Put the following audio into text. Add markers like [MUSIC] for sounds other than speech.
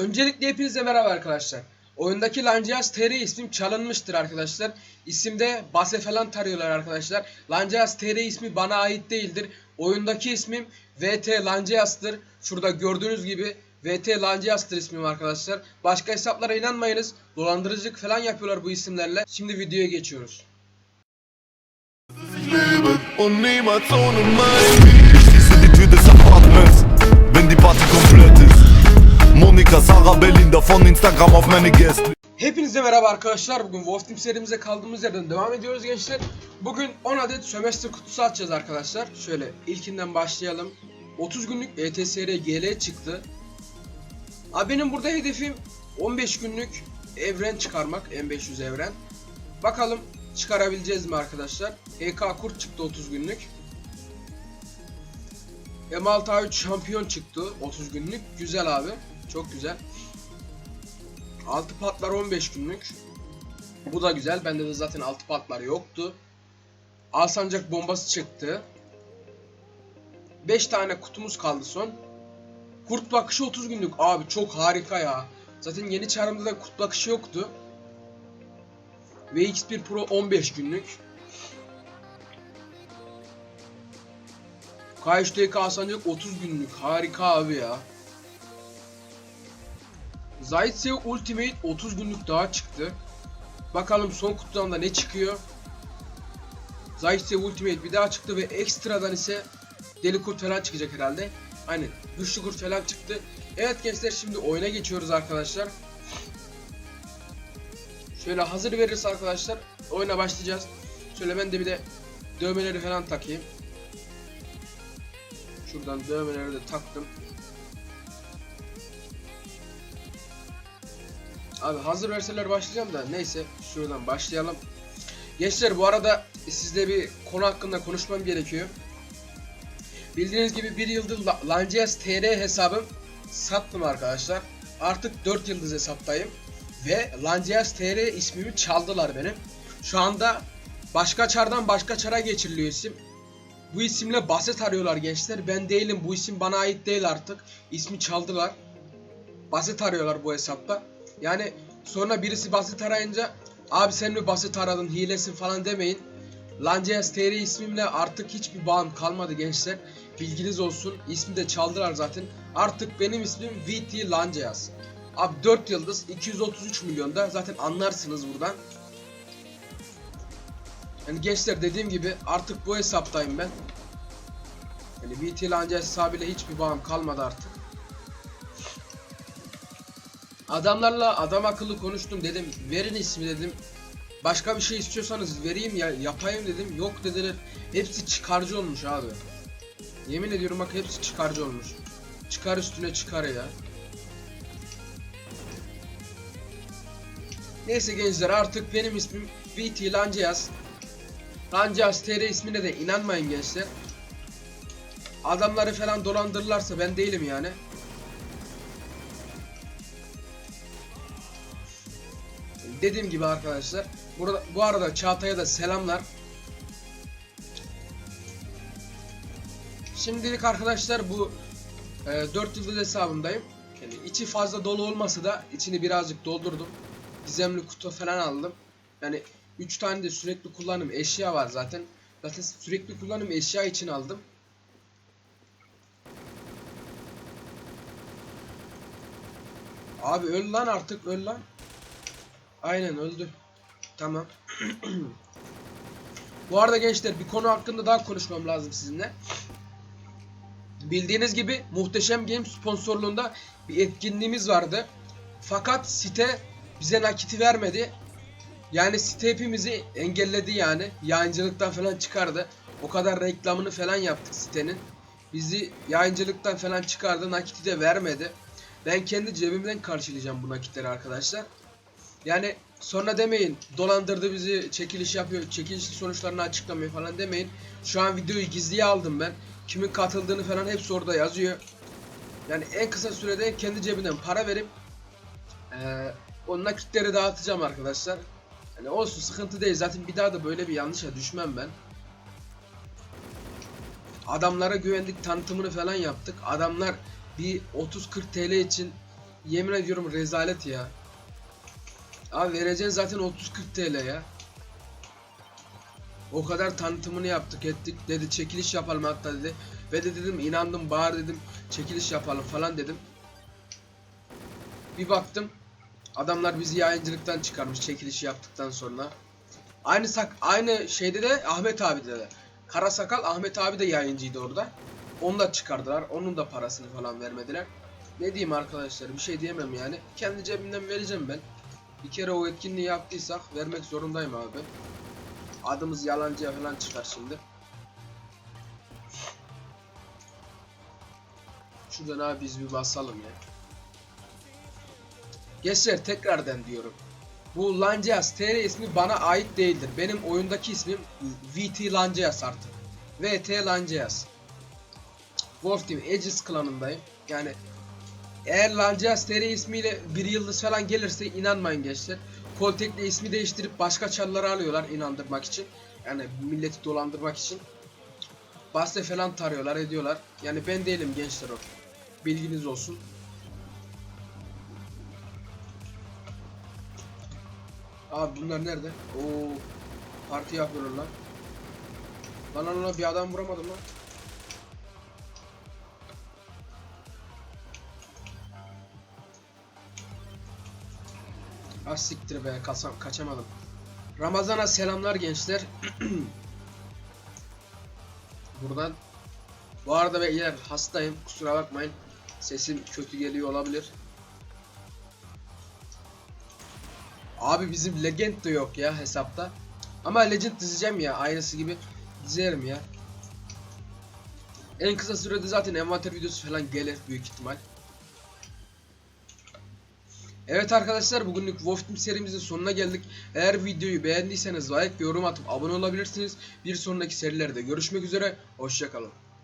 Öncelikle hepinize merhaba arkadaşlar. Oyundaki Lancias TR ismim çalınmıştır arkadaşlar. İsimde base falan tarıyorlar arkadaşlar. Lancias TR ismi bana ait değildir. Oyundaki ismim VT Lancias'tır. Şurada gördüğünüz gibi VT Lancias'tır ismim arkadaşlar. Başka hesaplara inanmayınız. Dolandırıcılık falan yapıyorlar bu isimlerle. Şimdi videoya geçiyoruz. Belinda von Instagram auf meine Gäste. Hepinize merhaba arkadaşlar. Bugün Wolf Team serimize kaldığımız yerden devam ediyoruz gençler. Bugün 10 adet sömestr kutusu açacağız arkadaşlar. Şöyle ilkinden başlayalım. 30 günlük ETSR GL çıktı. Abi benim burada hedefim 15 günlük evren çıkarmak. M500 evren. Bakalım çıkarabileceğiz mi arkadaşlar? HK kurt çıktı 30 günlük. M6A3 şampiyon çıktı 30 günlük. Güzel abi. Çok güzel. Altı patlar 15 günlük. Bu da güzel. Bende de zaten altı patlar yoktu. Alsancak bombası çıktı. 5 tane kutumuz kaldı son. Kurt bakışı 30 günlük. Abi çok harika ya. Zaten yeni çarımda da kurt bakışı yoktu. VX1 Pro 15 günlük. K3DK Alsancak 30 günlük. Harika abi ya. Zaitsev Ultimate 30 günlük daha çıktı. Bakalım son kutudan da ne çıkıyor. Zaitsev Ultimate bir daha çıktı ve ekstradan ise Deli Kurt falan çıkacak herhalde. Aynen. Güçlü Kurt falan çıktı. Evet gençler şimdi oyuna geçiyoruz arkadaşlar. Şöyle hazır verirse arkadaşlar oyuna başlayacağız. Şöyle ben de bir de dövmeleri falan takayım. Şuradan dövmeleri de taktım. Abi hazır verseler başlayacağım da neyse şuradan başlayalım. Gençler bu arada sizle bir konu hakkında konuşmam gerekiyor. Bildiğiniz gibi bir yıldır La- Langeas TR hesabım sattım arkadaşlar. Artık 4 yıldız hesaptayım. Ve Langeas TR ismimi çaldılar benim. Şu anda başka çardan başka çara geçiriliyor isim. Bu isimle baset arıyorlar gençler. Ben değilim. Bu isim bana ait değil artık. İsmi çaldılar. Basit arıyorlar bu hesapta. Yani sonra birisi basit arayınca abi sen mi basit aradın hilesin falan demeyin. Lanceas TR ismimle artık hiçbir bağım kalmadı gençler. Bilginiz olsun. İsmi de çaldılar zaten. Artık benim ismim VT Lanceas. Abi 4 yıldız 233 milyonda zaten anlarsınız buradan. Yani gençler dediğim gibi artık bu hesaptayım ben. Yani VT Lanceas hesabıyla hiçbir bağım kalmadı artık. Adamlarla adam akıllı konuştum dedim. Verin ismi dedim. Başka bir şey istiyorsanız vereyim ya yapayım dedim. Yok dediler. Hepsi çıkarcı olmuş abi. Yemin ediyorum bak hepsi çıkarcı olmuş. Çıkar üstüne çıkar ya. Neyse gençler artık benim ismim VT Lanceas. Lanceas TR ismine de inanmayın gençler. Adamları falan dolandırırlarsa ben değilim yani. Dediğim gibi arkadaşlar. Burada bu arada Çağatay'a da selamlar. Şimdilik arkadaşlar bu e, 4 yıldız hesabındayım. Yani içi fazla dolu olmasa da içini birazcık doldurdum. Gizemli kutu falan aldım. Yani 3 tane de sürekli kullanım eşya var zaten. Zaten sürekli kullanım eşya için aldım. Abi öl lan artık öl lan. Aynen öldü. Tamam. [CLEARS THROAT] Bu arada gençler bir konu hakkında daha konuşmam lazım sizinle. Bildiğiniz gibi Muhteşem Game sponsorluğunda bir etkinliğimiz vardı. Fakat site bize nakiti vermedi. Yani site hepimizi engelledi yani. Yayıncılıktan falan çıkardı. O kadar reklamını falan yaptık sitenin. Bizi yayıncılıktan falan çıkardı. Nakiti de vermedi. Ben kendi cebimden karşılayacağım bu nakitleri arkadaşlar. Yani sonra demeyin dolandırdı bizi çekiliş yapıyor çekiliş sonuçlarını açıklamıyor falan demeyin. Şu an videoyu gizliye aldım ben. Kimin katıldığını falan hepsi orada yazıyor. Yani en kısa sürede kendi cebimden para verip eee o nakitleri dağıtacağım arkadaşlar. Yani olsun sıkıntı değil zaten bir daha da böyle bir yanlışa düşmem ben. Adamlara güvendik tanıtımını falan yaptık. Adamlar bir 30-40 TL için yemin ediyorum rezalet ya. Abi vereceğin zaten 30-40 TL ya. O kadar tanıtımını yaptık ettik dedi çekiliş yapalım hatta dedi. Ve de dedim inandım bağır dedim çekiliş yapalım falan dedim. Bir baktım adamlar bizi yayıncılıktan çıkarmış çekilişi yaptıktan sonra. Aynı sak aynı şeyde de Ahmet abi de. Kara sakal Ahmet abi de yayıncıydı orada. Onu da çıkardılar. Onun da parasını falan vermediler. Ne diyeyim arkadaşlar bir şey diyemem yani. Kendi cebimden vereceğim ben. Bir kere o etkinliği yaptıysak vermek zorundayım abi. Adımız yalancıya falan çıkar şimdi. Şuradan abi biz bir basalım ya. Gençler tekrardan diyorum. Bu Lanceas TR ismi bana ait değildir. Benim oyundaki ismim VT Lanceas artık. VT Lanceas. Wolf Team Aegis klanındayım. Yani eğer Lanceas TR ismiyle bir yıldız falan gelirse inanmayın gençler. Koltek'le ismi değiştirip başka çarları alıyorlar inandırmak için. Yani milleti dolandırmak için. Bahse falan tarıyorlar ediyorlar. Yani ben değilim gençler o. Bilginiz olsun. Abi bunlar nerede? Oo, parti yapıyorlar lan. Lan lan bir adam vuramadım lan. Ah be kasam kaçamadım. Ramazan'a selamlar gençler. [CLEARS THROAT] Buradan. Bu arada beyler hastayım kusura bakmayın. Sesim kötü geliyor olabilir. Abi bizim legend de yok ya hesapta. Ama legend dizeceğim ya aynısı gibi dizerim ya. En kısa sürede zaten envanter videosu falan gelir büyük ihtimal. Evet arkadaşlar bugünlük Wolf Team serimizin sonuna geldik. Eğer videoyu beğendiyseniz like, yorum atıp abone olabilirsiniz. Bir sonraki serilerde görüşmek üzere. Hoşçakalın.